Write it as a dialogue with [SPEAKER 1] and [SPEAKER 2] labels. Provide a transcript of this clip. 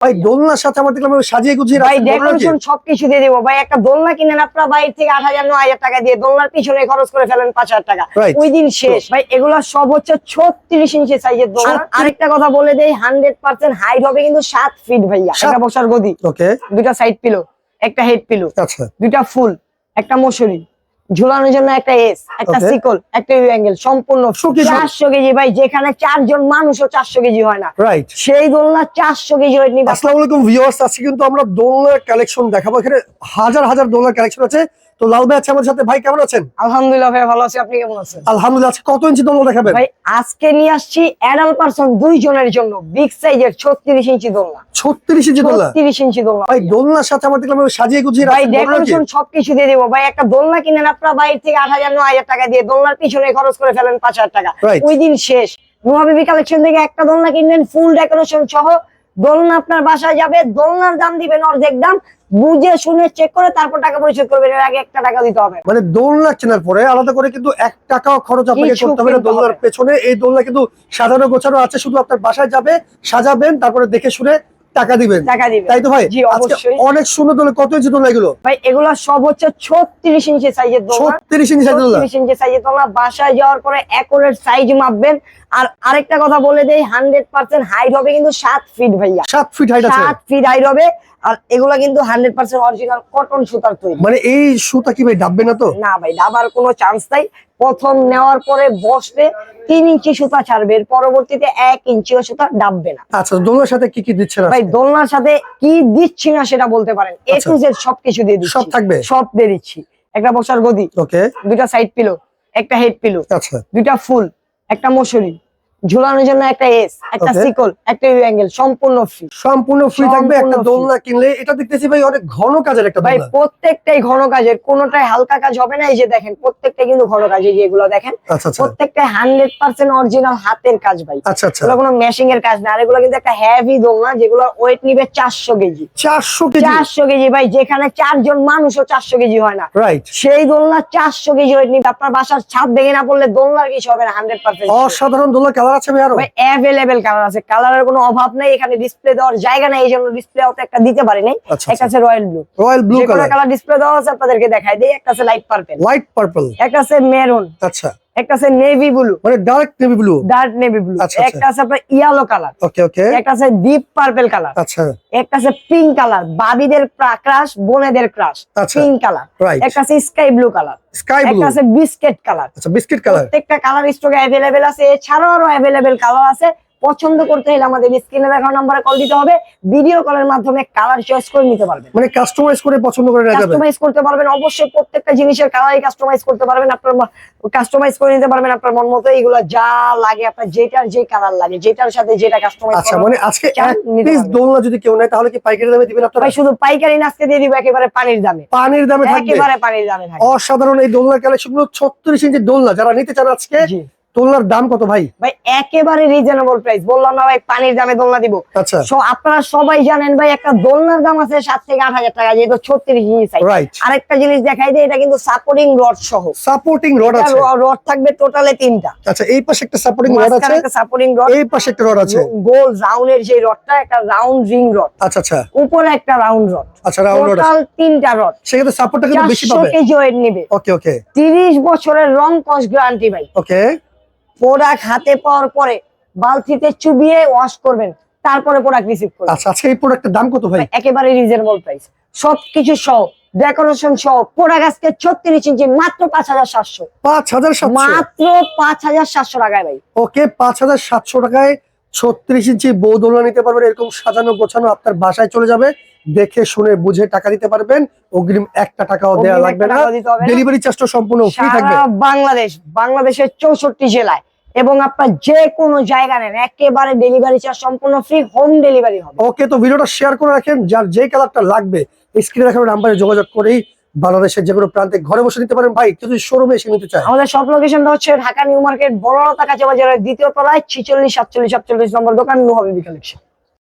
[SPEAKER 1] ভাই দোলনার সাথে আমার দেখলাম সাজিয়ে গুছিয়ে
[SPEAKER 2] ভাই ডেকোরেশন সবকিছু দিয়ে দেবো। ভাই একটা দোলনা কিনেন আপনার বাইরে থেকে আট হাজার নয় হাজার টাকা দিয়ে দোলনার পিছনে খরচ করে ফেলেন পাঁচ হাজার টাকা। ওই দিন শেষ। ভাই এগুলো সব হচ্ছে ছত্রিশ ইঞ্চি সাইজের দোলনা।
[SPEAKER 1] 36
[SPEAKER 2] আরেকটা কথা বলে দেই হান্ড্রেড পার্সেন্ট হাইট হবে কিন্তু সাত ফিট ভাইয়া। একটা বসার গদি।
[SPEAKER 1] ওকে
[SPEAKER 2] দুটা সাইড পিলো একটা হেড পিলো
[SPEAKER 1] আচ্ছা।
[SPEAKER 2] দুইটা ফুল একটা মশুরি ঝুলানোর জন্য একটা এস একটা সিকল একটা ইউ অ্যাঙ্গেল সম্পূর্ণ চারশো কেজি। ভাই যেখানে চারজন মানুষও চারশো কেজি হয় না।
[SPEAKER 1] রাইট
[SPEAKER 2] সেই দোলনা চারশো কেজি হয়নি
[SPEAKER 1] আসসালামু আলাইকুম ভিউয়ার্স আজকে কিন্তু আমরা দোলনার কালেকশন দেখাবো। এখানে হাজার হাজার দোলনার কালেকশন আছে। তো লাল ভাই আছে আমার সাথে। ভাই কেমন আছেন?
[SPEAKER 2] আলহামদুলিল্লাহ ভাই ভালো আছি। আপনি কেমন আছেন?
[SPEAKER 1] আলহামদুলিল্লাহ আজকে কত ইঞ্চি দোলনা দেখাবেন?
[SPEAKER 2] ভাই আজকে নিয়ে আসছি অ্যাডাল্ট পারসন দুইজনের জন্য। বিগ সাইজের ছত্রিশ ইঞ্চি দোলনা।
[SPEAKER 1] ছত্রিশ ইঞ্চি দোলনা?
[SPEAKER 2] ছত্রিশ ইঞ্চি দোলনা
[SPEAKER 1] ভাই দোলনার সাথে আমার দেখলাম সাজিয়ে গুছিয়ে
[SPEAKER 2] ভাই? ডেকোরেশন সবকিছু দিয়ে দেবো। ভাই একটা দোলনা কিনেন আপনার বাইরে থেকে আট হাজার নয় হাজার টাকা দিয়ে। দোলনার পিছনে খরচ করে ফেলেন পাঁচ হাজার টাকা। ওই দিন শেষ। নুহাবিবি কালেকশন থেকে একটা দোলনা কিনলেন ফুল ডেকোরেশন সহ দোলনা আপনার বাসায় যাবে দোলনার দাম দিবেন অর্ধেক দাম বুঝে শুনে চেক করে তারপর টাকা পরিশোধ করবেন এর আগে একটা টাকা দিতে হবে।
[SPEAKER 1] মানে দোলনা কেনার পরে আলাদা করে কিন্তু এক টাকাও খরচ আপনাকে করতে হবে না দোলনার পেছনে। এই দোলনা কিন্তু সাজানো গোছানো আছে শুধু আপনার বাসায় যাবে সাজাবেন তারপরে দেখে শুনে টাকা দিবেন।
[SPEAKER 2] টাকা দিবেন।
[SPEAKER 1] তাই তো ভাই?
[SPEAKER 2] জি
[SPEAKER 1] আজকে
[SPEAKER 2] অবশ্যই।
[SPEAKER 1] অনেক সুন্দর দোলনা কত ইঞ্চি দোলনা এগুলো?
[SPEAKER 2] ভাই এগুলা সব হচ্ছে ছত্রিশ ইঞ্চি সাইজের দোলনা।
[SPEAKER 1] ছত্রিশ ইঞ্চি সাইজ
[SPEAKER 2] 36 ইঞ্চি সাইজের তোমরা বাসায় যাওয়ার পরে অ্যাকুরেট সাইজ মাপবেন। আর আরেকটা কথা বলে দেই হান্ড্রেড পার্সেন্ট হাইট হবে কিন্তু সাত ফিট ভাইয়া।
[SPEAKER 1] সাত ফিট হাইট
[SPEAKER 2] সাত ফিট হাইট হবে আর এগুলা কিন্তু হান্ড্রেড পার্সেন্ট অরিজিনাল কটন সুতার তৈরি।
[SPEAKER 1] মানে এই সুতা কি ভাই ডাববে না তো?
[SPEAKER 2] না ভাই ডাবার কোনো চান্স নাই। প্রথম নেওয়ার পরে বসবে তিন ইঞ্চি সুতা ছাড়বে এর পরবর্তীতে এক ইঞ্চিও সুতা ডাববে না।
[SPEAKER 1] আচ্ছা দোলনার সাথে কি কি দিচ্ছেন
[SPEAKER 2] ভাই দোলনার সাথে কি দিচ্ছি না সেটা বলতে পারেন। এ
[SPEAKER 1] আচ্ছা।
[SPEAKER 2] টু জেড সবকিছু দিয়ে দিচ্ছি।
[SPEAKER 1] সব থাকবে?
[SPEAKER 2] সব দিয়ে দিচ্ছি। একটা বসার গদি
[SPEAKER 1] ওকে।
[SPEAKER 2] দুইটা সাইড পিলো একটা হেড পিলো
[SPEAKER 1] আচ্ছা।
[SPEAKER 2] দুইটা ফুল। একটা মশুরি। ঝুলানোর জন্য একটা এস একটা সিকল একটা ইউ অ্যাঙ্গেল সম্পূর্ণ ফ্রি
[SPEAKER 1] সম্পূর্ণ ফ্রি থাকবে একটা দোলনা কিনলে এটা দেখতেছি ভাই অনেক ঘন কাজের একটা
[SPEAKER 2] ভাই প্রত্যেকটাই ঘন কাজের কোনোটাই হালকা কাজ হবে না এই যে দেখেন প্রত্যেকটাই কিন্তু ঘন কাজ এই যে এগুলো দেখেন প্রত্যেকটাই হান্ড্রেড পার্সেন্ট অরিজিনাল হাতের কাজ ভাই।
[SPEAKER 1] আচ্ছা আচ্ছা।
[SPEAKER 2] এগুলো কোনো মেশিং এর কাজ না আর এগুলো কিন্তু একটা হেভি দোলনা যেগুলো ওয়েট নিবে চারশো কেজি।
[SPEAKER 1] চারশো কেজি?
[SPEAKER 2] চারশো কেজি ভাই যেখানে চারজন মানুষও চারশো কেজি হয় না।
[SPEAKER 1] রাইট
[SPEAKER 2] সেই দোলনা চারশো কেজি ওয়েট নিবে আপনার বাসার ছাদ ভেঙে না পড়লে দোলনার কিছু হবে না হান্ড্রেড পার্সেন্ট
[SPEAKER 1] অসাধারণ দোলনা কালার আছে ভাই আরও?
[SPEAKER 2] ভাই অ্যাভেলেবেল কালার আছে। কালারের কোনো অভাব নাই এখানে ডিসপ্লে দেওয়ার জায়গা নাই এইজন্য ডিসপ্লে আউট একটা দিতে পারি নাই।
[SPEAKER 1] আচ্ছা,
[SPEAKER 2] একটা আছে royal blue
[SPEAKER 1] royal blue colour
[SPEAKER 2] colour display দেওয়া আছে আপনাদেরকে দেখাই দেই একটা আছে লাইট পার্পল
[SPEAKER 1] লাইট পার্পল
[SPEAKER 2] একটা আছে মেরুন
[SPEAKER 1] আচ্ছা।
[SPEAKER 2] একটা আছে নেভি ব্লু
[SPEAKER 1] মানে dark navy blue
[SPEAKER 2] dark navy blue. একটা আছে আপনার ইয়েলো কালার
[SPEAKER 1] ওকে ওকে
[SPEAKER 2] একটা আছে ডিপ পার্পল কালার
[SPEAKER 1] আচ্ছা।
[SPEAKER 2] একটা আছে পিঙ্ক কালার বাবিদের ক্রাশ বোনেদের ক্রাশ। পিঙ্ক কালার একটা আছে sky blue colour
[SPEAKER 1] sky blue
[SPEAKER 2] একটা আছে বিস্কিট কালার
[SPEAKER 1] আচ্ছা বিস্কিট কালার
[SPEAKER 2] প্রত্যেকটা কালার স্টকে अवेलेबल আছে। এছাড়াও আরও অ্যাভেলেবেল কালার আছে। পছন্দ করতে হলে আমাদের স্ক্রিনে দেখানো নাম্বারে কল দিতে হবে। ভিডিও কলের মাধ্যমে কালার চয়েস করে নিতে পারবেন।
[SPEAKER 1] মানে কাস্টমাইজ করে পছন্দ করে
[SPEAKER 2] কাস্টমাইজ করতে পারবেন। অবশ্যই প্রত্যেকটা জিনিসের কালারই কাস্টমাইজ করতে পারবেন। আপনার কাস্টমাইজ করে নিতে পারবেন আপনার মন মতো। এইগুলো যা লাগে আপনার যেটার যে কালার লাগে যেটার সাথে যেটা কাস্টমাইজ
[SPEAKER 1] আচ্ছা মানে আজকে এক পিস দোলনা যদি কেউ নেয় তাহলে কি পাইকারি দামে দিবেন আপনারা?
[SPEAKER 2] ভাই শুধু পাইকারি নাচকে দিয়ে দিব একেবারে পানির দামে।
[SPEAKER 1] পানির দামে থাকবে?
[SPEAKER 2] একেবারে পানির দামে থাকবে।
[SPEAKER 1] অসাধারণ এই দোলনা কালেকশনগুলো ছত্রিশ ইঞ্চি দোলনা। যারা নিতে চান আজকে। দোলনার দাম কত ভাই?
[SPEAKER 2] ভাই একেবারে রিজনেবল প্রাইস বললাম না ভাই পানির দামে দোলনা দিব।
[SPEAKER 1] আচ্ছা।
[SPEAKER 2] সো আপনারা সবাই জানেন ভাই একটা দোলনার দাম আছে সাত থেকে আট হাজার টাকা যেহেতু ছত্রিশ ইঞ্চি সাইজ আরেকটা জিনিস দেখাই দেয় এটা কিন্তু সাপোর্টিং রড সহ।
[SPEAKER 1] সাপোর্টিং রড আছে।
[SPEAKER 2] রড থাকবে টোটালে তিনটা।
[SPEAKER 1] আচ্ছা এই পাশে একটা সাপোর্টিং রড আছে।
[SPEAKER 2] একটা সাপোর্টিং রড
[SPEAKER 1] এই পাশে একটা রড আছে।
[SPEAKER 2] গোল রাউন্ডের যে রডটা একটা রাউন্ড রিং রড
[SPEAKER 1] আচ্ছা আচ্ছা।
[SPEAKER 2] উপরে একটা রাউন্ড রড
[SPEAKER 1] আচ্ছা রাউন্ড রড
[SPEAKER 2] টোটাল তিনটা রড
[SPEAKER 1] সেক্ষেত্রে সাপোর্টটা কিন্তু বেশি পাবে।
[SPEAKER 2] কেজি ওয়েট নিবে।
[SPEAKER 1] ওকে ওকে
[SPEAKER 2] তিরিশ বছরের রং কস গ্যারান্টি ভাই।
[SPEAKER 1] ওকে
[SPEAKER 2] প্রোডাক্ট হাতে পাওয়ার পরে বালতিতে চুবিয়ে ওয়াশ করবেন তারপরে প্রোডাক্ট রিসিভ করবেন।
[SPEAKER 1] আচ্ছা আচ্ছা এই প্রোডাক্টের দাম কত ভাই?
[SPEAKER 2] একেবারে রিজনেবল প্রাইস সবকিছু সহ ডেকোরেশন সহ প্রোডাক্ট আজকে ছত্রিশ ইঞ্চি মাত্র পাঁচ হাজার সাতশো।
[SPEAKER 1] পাঁচ হাজার
[SPEAKER 2] মাত্র পাঁচ হাজার সাতশো টাকায় ভাই।
[SPEAKER 1] ওকে পাঁচ হাজার সাতশো টাকায় ছত্রিশ ইঞ্চি বউ দোলনা নিতে পারবেন এরকম সাজানো গোছানো আপনার বাসায় চলে যাবে। দেখে শুনে বুঝে টাকা দিতে পারবেন। অগ্রিম একটা টাকাও দেওয়া লাগবে না। ডেলিভারি চার্জটা সম্পূর্ণ ফ্রি থাকবে।
[SPEAKER 2] বাংলাদেশ বাংলাদেশের চৌষট্টি জেলায় এবং আপনার যে কোনো জায়গা নেন একেবারে ডেলিভারি চার্জ সম্পূর্ণ ফ্রি হোম ডেলিভারি হবে।
[SPEAKER 1] ওকে তো ভিডিওটা শেয়ার করে রাখেন যার যে কালারটা লাগবে স্ক্রিনে দেখানো নাম্বারে যোগাযোগ করেই বাংলাদেশের যে কোনো প্রান্তে ঘরে বসে নিতে পারেন। ভাই যদি শোরুমে এসে নিতে চায়।
[SPEAKER 2] আমাদের সব লোকেশনটা হচ্ছে ঢাকা নিউ মার্কেট বড়লতা কাছে বাজারের দ্বিতীয় তলায় ছিচল্লিশ সাতচল্লিশ সাতচল্লিশ নম্বর দোকান নু হবে কালেকশন